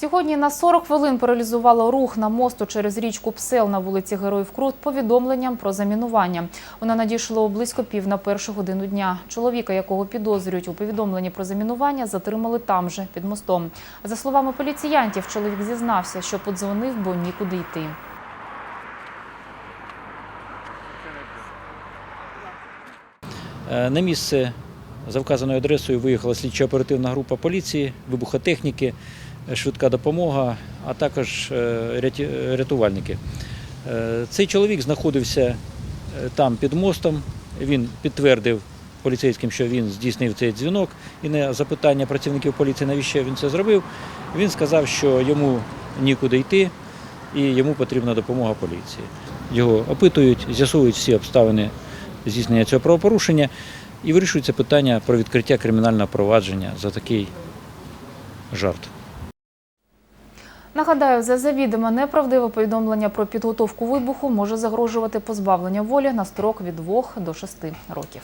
Сьогодні на 40 хвилин паралізувало рух на мосту через річку Псел на вулиці Героїв Крут повідомленням про замінування. Воно надійшло близько пів на першу годину дня. Чоловіка, якого підозрюють у повідомленні про замінування, затримали там же, під мостом. За словами поліціянтів, чоловік зізнався, що подзвонив, бо нікуди йти. Е, На місце за вказаною адресою виїхала слідчо-оперативна група поліції, вибухотехніки, швидка допомога, а також е, рятувальники. Е, Цей чоловік знаходився е, там під мостом. Він підтвердив поліцейським, що він здійснив цей дзвінок. І на запитання працівників поліції, навіщо він це зробив, він сказав, що йому нікуди йти і йому потрібна допомога поліції. Його опитують, з'ясовують всі обставини здійснення цього правопорушення і вирішується питання про відкриття кримінального провадження за такий жарт. Нагадаю, за завідомо неправдиве повідомлення про підготовку вибуху може загрожувати позбавлення волі на строк від 2 до 6 років.